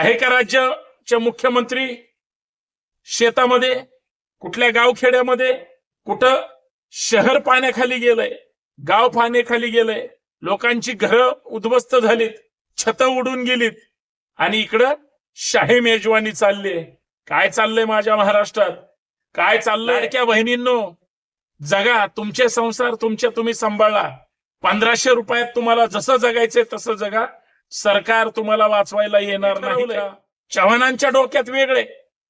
आहे का राज्याचे मुख्यमंत्री? शेतामध्ये कुठल्या गावखेड्यामध्ये कुठं शहर पाण्याखाली गेलंय गाव पाण्याखाली गेलंय लोकांची घरं उद्ध्वस्त झालीत छत उडून गेलीत आणि इकडं शाही मेजवानी चालली काय चाललंय माझ्या महाराष्ट्रात? काय चाललंय? लाडक्या बहिणींनो जगा तुमचे संसार तुमच्या तुम्ही सांभाळा. पंधराशे रुपयात तुम्हाला जसं जगायचंय तसं जगा. सरकार तुम्हाला वाचवायला येणार नाही? चव्हाणांच्या डोक्यात वेगळे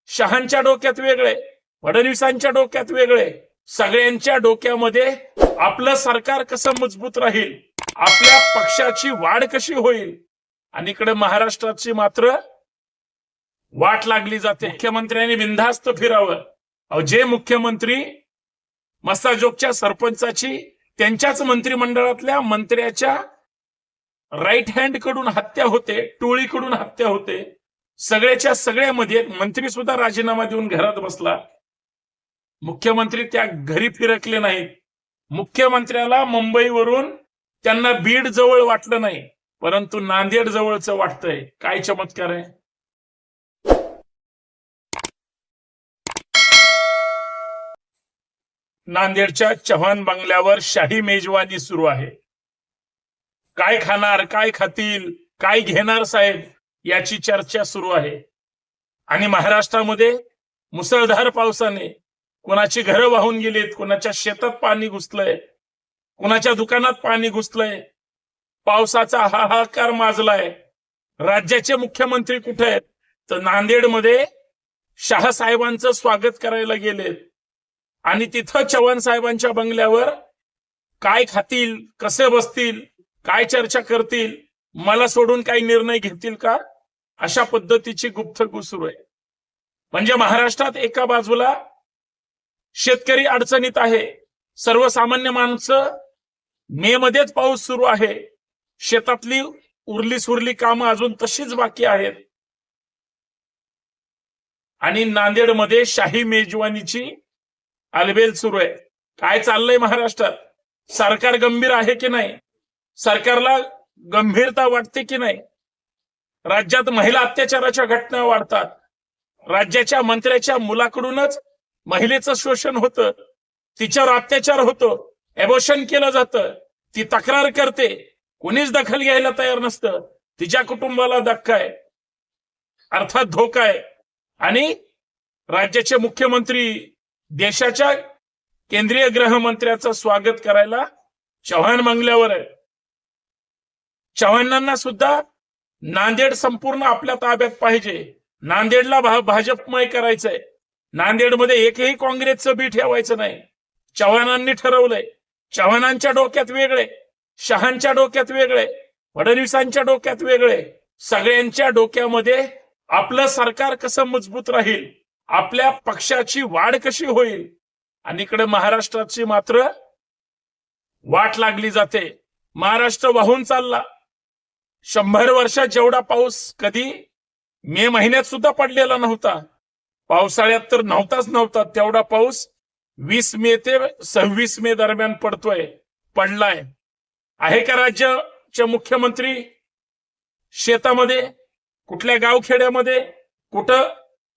शहांच्या डोक्यात वेगळे फडणवीसांच्या डोक्यात वेगळे. सगळ्यांच्या डोक्यामध्ये आपलं सरकार कसं मजबूत राहील आपल्या पक्षाची वाढ कशी होईल? आणि इकडे महाराष्ट्राची मात्र वाट लागली जाते. मुख्यमंत्र्यांनी बिनधास्त फिरावं. अहो जे मुख्यमंत्री मस्ताजोगच्या सरपंचाची त्यांच्याच मंत्रिमंडळातल्या मंत्र्याच्या राईट हँडकडून हत्या होते टोळीकडून हत्या होते. सगळ्याच्या सगळ्यामध्ये मंत्री सुद्धा राजीनामा देऊन घरात बसला. मुख्यमंत्री त्या घरी फिरकले नाहीत. मुख्यमंत्र्याला मुंबईवरून त्यांना बीड जवळ वाटलं नाही परंतु नांदेड जवळचं वाटतंय. काय चमत्कार आहे. नांदेडच्या चव्हाण बंगल्यावर शाही मेजवानी सुरू आहे. काय खाणार काय खातील काय घेणार साहेब याची चर्चा सुरू आहे. आणि महाराष्ट्रामध्ये मुसळधार पावसाने कोणाची घरं वाहून गेलीत कोणाच्या शेतात पाणी घुसलंय कोणाच्या दुकानात पाणी घुसलंय पावसाचा हाहाकार माजलाय. राज्याचे मुख्यमंत्री कुठे आहेत? तर नांदेडमध्ये शहासाहेबांचं स्वागत करायला गेलेत. आणि तिथं चव्हाण साहेबांच्या बंगल्यावर काय खातील कसे बसतील काय चर्चा करतील? मला सोडून काही निर्णय घेतील का? अशा पद्धतीची गुप्तगू सुरू आहे. म्हणजे महाराष्ट्रात एका बाजूला शेतकरी अडचणीत आहे. सर्वसामान्य माणसं मे मध्येच पाऊस सुरू आहे. शेतातली उरली सुरली कामं अजून तशीच बाकी आहेत. आणि नांदेडमध्ये शाही मेजवानीची अलबेल सुरू आहे. काय चाललंय महाराष्ट्रात? सरकार गंभीर आहे की नाही? सरकारला गंभीरता वाटते की नाही? राज्यात महिला अत्याचाराच्या घटना वाढतात. राज्याच्या मंत्र्याच्या मुलाकडूनच महिलेचं शोषण होतं. तिच्यावर अत्याचार होतो. एबोशन केलं जातं. ती तक्रार करते. कोणीच दखल घ्यायला तयार नसतं. तिच्या कुटुंबाला धक्का आहे. अर्थात धोका आहे. आणि राज्याचे मुख्यमंत्री देशाच्या केंद्रीय गृहमंत्र्याचं स्वागत करायला चव्हाण मांगल्यावर आहे. चव्हाणांना सुद्धा नांदेड संपूर्ण आपल्या ताब्यात पाहिजे. नांदेडला भाजपमय करायचंय. नांदेडमध्ये एकही काँग्रेसचं बी ठेवायचं नाही. चव्हाणांनी ठरवलंय. चव्हाणांच्या डोक्यात वेगळे. शहांच्या डोक्यात वेगळे. फडणवीसांच्या डोक्यात वेगळे. सगळ्यांच्या डोक्यामध्ये आपलं सरकार कसं मजबूत राहील? आपल्या पक्षाची वाढ कशी होईल? आणि इकडे महाराष्ट्राची मात्र वाट लागली जाते. महाराष्ट्र वाहून चालला. शंभर वर्षात जेवढा पाऊस कधी मे महिन्यात सुद्धा पडलेला नव्हता पावसाळ्यात तर नव्हताच नव्हता तेवढा पाऊस वीस मे ते सव्वीस मे दरम्यान पडतोय पडलाय. आहे का राज्याचे मुख्यमंत्री शेतामध्ये कुठल्या गावखेड्यामध्ये कुठं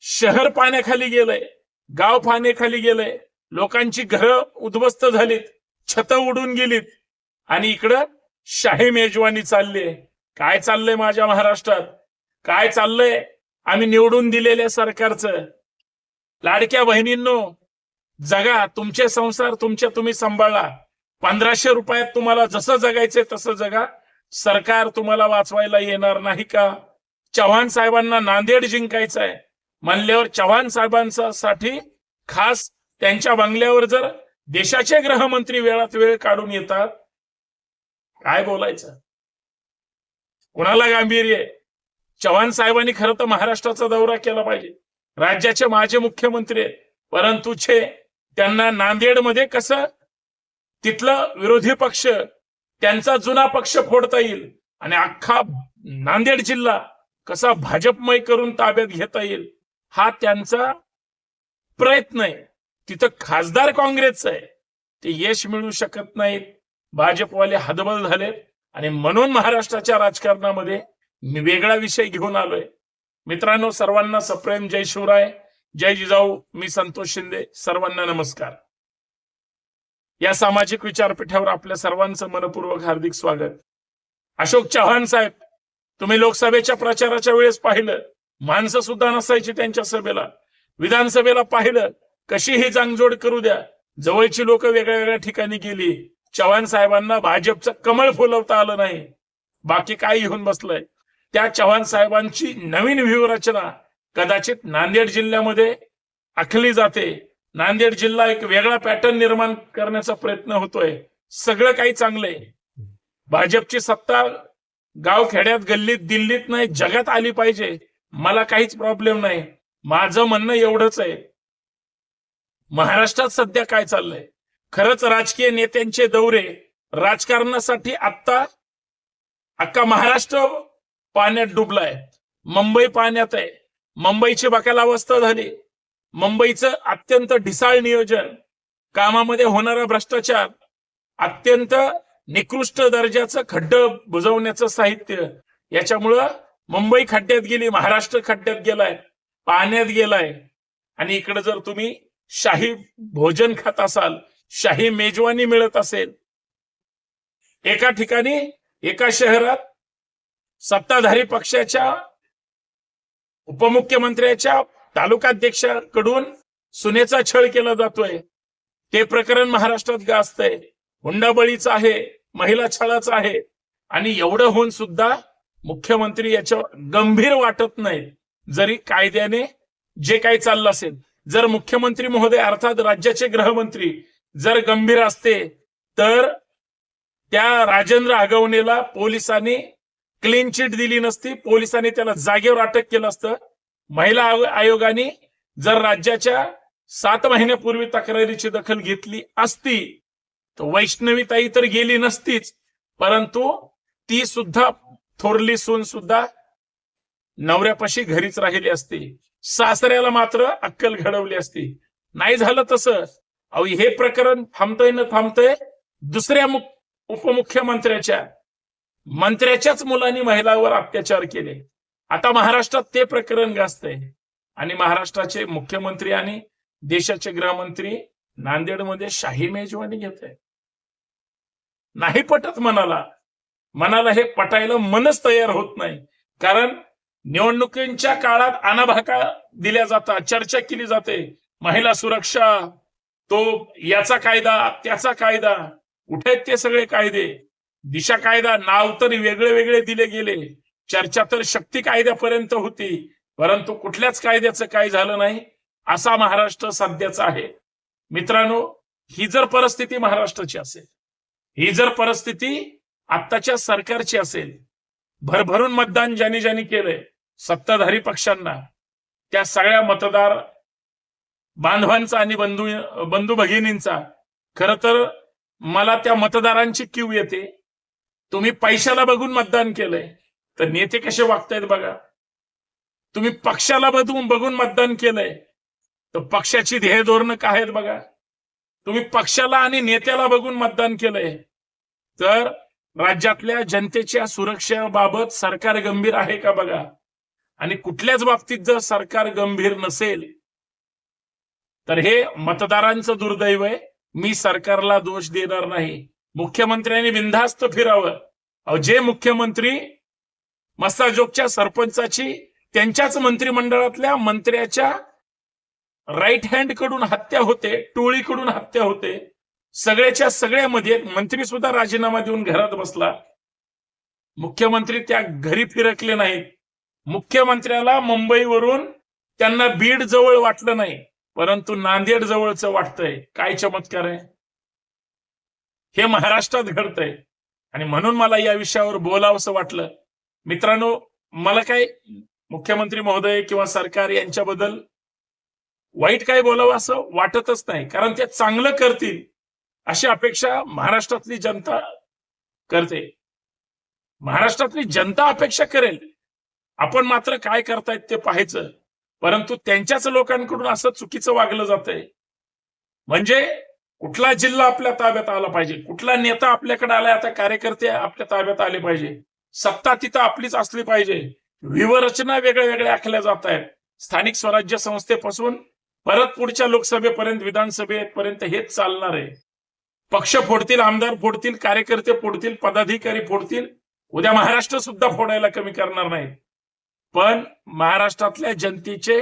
शहर पाण्याखाली गेलंय गाव पाण्याखाली गेलंय लोकांची घरं उद्ध्वस्त झालीत छत उडून गेलीत आणि इकडं शाही मेजवानी चालली काय चाललंय माझ्या महाराष्ट्रात? काय चाललंय? आम्ही निवडून दिलेल्या सरकारचं. लाडक्या बहिणींनो जगा तुमचे संसार तुमच्या तुम्ही सांभाळा. पंधराशे रुपयात तुम्हाला जसं जगायचंय तसं जगा. सरकार तुम्हाला वाचवायला येणार नाही का? चव्हाण साहेबांना नांदेड जिंकायचं आहे म्हणल्यावर चव्हाण साहेबांसाठी खास त्यांच्या बंगल्यावर जर देशाचे गृहमंत्री वेळात वेळ काढून येतात काय बोलायचं? कुणाला गांभीर्य आहे? चव्हाण साहेबांनी खरं तर महाराष्ट्राचा दौरा केला पाहिजे. राज्याचे माजी मुख्यमंत्री आहेत. परंतु छे त्यांना नांदेडमध्ये कसं तिथलं विरोधी पक्ष त्यांचा जुना पक्ष फोडता येईल आणि अख्खा नांदेड जिल्हा कसा भाजपमय करून ताब्यात घेता येईल हा त्यांचा प्रयत्न आहे. तिथं खासदार काँग्रेसचा आहे. ते यश मिळू शकत नाहीत. भाजपवाले हदबल झालेत. आणि म्हणून महाराष्ट्राच्या राजकारणामध्ये मी वेगळा विषय घेऊन आलोय. मित्रांनो सर्वांना सप्रेम जय शिवराय जय जिजाऊ मी संतोष शिंदे सर्वांना नमस्कार. या सामाजिक विचारपीठावर आपल्या सर्वांचं मनपूर्वक हार्दिक स्वागत. अशोक चव्हाण साहेब तुम्ही लोकसभेच्या प्रचाराच्या वेळेस पाहिलं माणसं सुद्धा नसायची त्यांच्या सभेला. विधानसभेला पाहिलं कशी ही जांगजोड करू द्या. जवळची लोक वेगळ्या वेगळ्या ठिकाणी गेली. चव्हाण साहेबांना भाजपचं कमळ फुलवता आलं नाही. बाकी काय घेऊन बसलंय. त्या चव्हाण साहेबांची नवीन व्यूहरचना कदाचित नांदेड जिल्ह्यामध्ये आखली जाते. नांदेड जिल्हा एक वेगळा पॅटर्न निर्माण करण्याचा प्रयत्न होतोय. सगळं काही चांगलंय. भाजपची सत्ता गाव खेड्यात गल्लीत दिल्लीत नाही जगात आली पाहिजे. मला काहीच प्रॉब्लेम नाही. माझं म्हणणं एवढंच आहे. महाराष्ट्रात सध्या काय चाललंय? खरंच राजकीय नेत्यांचे दौरे राजकारणासाठी आत्ता अख्खा महाराष्ट्र पाण्यात डुबलाय. मुंबई पाण्यात आहे. मुंबईची बकायला अवस्था झाली. मुंबईचं अत्यंत ढिसाळ नियोजन कामामध्ये होणारा भ्रष्टाचार अत्यंत निकृष्ट दर्जाचं खड्ड बुजवण्याचं साहित्य याच्यामुळं मुंबई खड्ड्यात गेली महाराष्ट्र खड्ड्यात गेलाय पाण्यात गेलाय. आणि इकडे जर तुम्ही शाही भोजन खात असाल शाही मेजवानी मिळत असेल. एका ठिकाणी एका शहरात सत्ताधारी पक्षाच्या उपमुख्यमंत्र्याच्या तालुकाध्यक्षाकडून सुनेचा छळ केला जातोय. ते प्रकरण महाराष्ट्रात गाजतंय. हुंडाबळीचं आहे महिला छळाचं आहे. आणि एवढं होऊन सुद्धा मुख्यमंत्री याच्यावर गंभीर वाटत नाही जरी कायद्याने जे काही चाललं असेल. जर मुख्यमंत्री महोदय अर्थात राज्याचे गृहमंत्री जर गंभीर असते तर त्या राजेंद्र आगवणेला पोलिसांनी क्लीन चिट दिली नसती. पोलिसांनी त्याला जागेवर अटक केलं असतं. महिला आयोगाने जर राज्याच्या सात महिन्यापूर्वी तक्रारीची दखल घेतली असती तर वैष्णवीताई तर गेली नसतीच. परंतु ती सुद्धा थोरली सून सुद्धा नवऱ्यापाशी घरीच राहिली असती. सासऱ्याला मात्र अक्कल घडवली असती. नाही झालं तसं. अहो हे प्रकरण थांबतंय न थांबतंय दुसऱ्या उपमुख्यमंत्र्याच्या मंत्र्याच्याच मुलांनी महिलावर अत्याचार केले. आता महाराष्ट्रात ते प्रकरण गाजतंय आणि महाराष्ट्राचे मुख्यमंत्री आणि देशाचे गृहमंत्री नांदेडमध्ये शाही मेजवानी घेत आहे नाही पटत मनाला. मनाला हे पटायला मनच तयार होत नाही. कारण निवडणुकींच्या काळात अनाभाका दिल्या जातात चर्चा केली जाते. महिला सुरक्षा तो याचा कायदा त्याचा कायदा कुठे आहेत ते सगळे कायदे? दिशा कायदा नाव तरी वेगळे वेगळे दिले गेले. चर्चा तर शक्ती कायद्यापर्यंत होती. परंतु कुठल्याच कायद्याचं काय झालं नाही असा महाराष्ट्र सध्याचा आहे. मित्रांनो ही जर परिस्थिती महाराष्ट्राची असेल ही जर परिस्थिती आत्ताच्या सरकारची असेल भरभरून मतदान ज्यांनी ज्यांनी केलंय सत्ताधारी पक्षांना त्या सगळ्या मतदार बांधवांचा आणि बंधू बंधू भगिनींचा खर तर मला त्या मतदारांची क्यू येते. तुम्ही पैशाला बघून मतदान केलंय. तर नेते कसे वागतायत बघा. तुम्ही पक्षाला बघून बघून मतदान केलंय. तर पक्षाची ध्येय धोरणं काय आहेत बघा. तुम्ही पक्षाला आणि नेत्याला बघून मतदान केलंय. तर राज्यातल्या जनतेच्या सुरक्षेबाबत सरकार गंभीर आहे का बघा. आणि कुठल्याच बाबतीत जर सरकार गंभीर नसेल तर हे मतदारांचं दुर्दैव आहे. मी सरकारला दोष देणार नाही. मुख्यमंत्र्यांनी बिनधास्त फिरावं. जे मुख्यमंत्री मस्ताजोगच्या सरपंचाची त्यांच्याच मंत्रिमंडळातल्या मंत्र्याच्या राईट हँडकडून हत्या होते टोळीकडून हत्या होते. सगळ्याच्या सगळ्यामध्ये मंत्री सुद्धा राजीनामा देऊन घरात बसला. मुख्यमंत्री त्या घरी फिरकले नाहीत. मुख्यमंत्र्याला मुंबईवरून त्यांना बीड जवळ वाटलं नाही. परंतु नांदेड जवळचं वाटतंय. काय चमत्कार आहे. हे महाराष्ट्रात घडतंय. आणि म्हणून मला या विषयावर बोलावंसं वाटलं. मित्रांनो मला काय मुख्यमंत्री महोदय किंवा सरकार यांच्याबद्दल वाईट काय बोलावं असं वाटतच नाही. कारण ते चांगलं करतील अशी अपेक्षा महाराष्ट्रातली जनता करते. महाराष्ट्रातली जनता अपेक्षा करेल. आपण मात्र काय करतायत ते पाहायचं. परंतु त्यांच्याच लोकांकडून असं चुकीचं वागलं जातंय. म्हणजे कुठला जिल्हा आपल्या ताब्यात आला पाहिजे? कुठला नेता आपल्याकडे आलाय? आता कार्यकर्ते आपल्या ताब्यात आले पाहिजे. सत्ता तिथं आपलीच असली पाहिजे. व्यूहरचना वेगळ्या वेगळ्या आखल्या जात आहेत स्थानिक स्वराज्य संस्थेपासून परत पुढच्या लोकसभेपर्यंत विधानसभेपर्यंत हेच चालणार आहे. पक्ष फोडतील आमदार फोडतील कार्यकर्ते फोडतील पदाधिकारी फोडतील. उद्या महाराष्ट्र सुद्धा फोडायला कमी करणार नाही पण महाराष्ट्रातल्या जनतेचे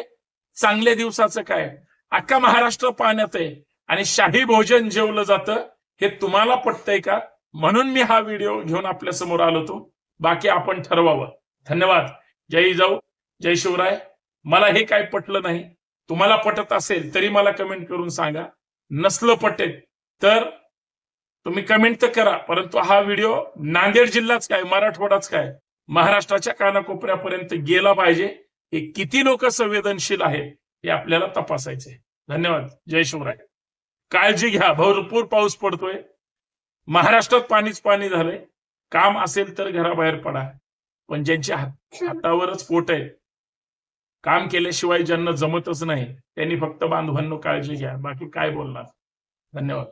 चांगल्या दिवसाचं काय? अख्खा महाराष्ट्र पाण्यात आहे आणि शाही भोजन जेवलं जातं हे तुम्हाला पटतंय का? म्हणून मी हा व्हिडिओ घेऊन आपल्यासमोर आलो होतो. बाकी आपण ठरवावं. धन्यवाद. जय जाऊ जय शिवराय. मला हे काय पटलं नाही? तुम्हाला पटत असेल तरी मला कमेंट करून सांगा. नसलं पटेल तर तुम्ही कमेंट तर करा परंतु हा व्हिडिओ नांदेड जिल्हाच काय मराठवाडाच काय? महाराष्ट्राच्या कानाकोपऱ्यापर्यंत गेला पाहिजे. हे किती लोक संवेदनशील आहेत हे आपल्याला तपासायचे धन्यवाद. जय शिवराय. काळजी घ्या. भरपूर पाऊस पडतोय. महाराष्ट्रात पाणीच पाणी झालंय. काम असेल तर घराबाहेर पडा. पण ज्यांच्या हातावरच पोट आहे काम केल्याशिवाय ज्यांना जमतच नाही त्यांनी फक्त बांधवांनो काळजी घ्या. बाकी काय बोलणार? धन्यवाद.